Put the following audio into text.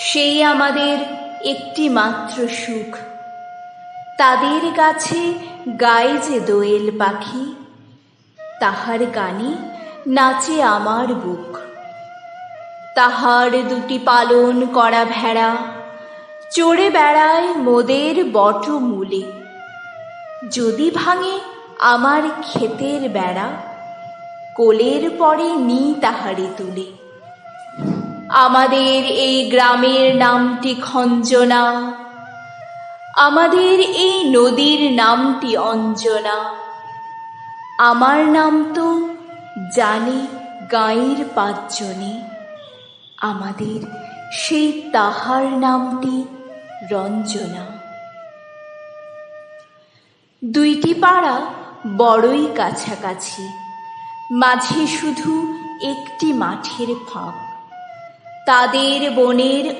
সেই আমাদের একটি মাত্র সুখ। তাদের কাছে গায়ে যে দোয়েল পাখি, তাহার গানে নাচে আমার বুক। তাহার দুটি পালন করা ভেড়া, চড়ে বেড়ায় মোদের বটমূলে। যদি ভাঙে আমার ক্ষেতের বেড়া, কোলের পরে নি তাহারে তুলে। আমাদের এই গ্রামের নামটি খঞ্জনা। আমাদের এই নদীর নামটি অঞ্জনা। আমার নাম তো জানে গাঁয়ের পাঁচজনে আমাদের সেই তাহার নামটি রঞ্জনা। দুইটি পাড়া বড়ই কাছাকাছি, মাঝে শুধু একটি মাঠের ফাঁক। তাদের বনের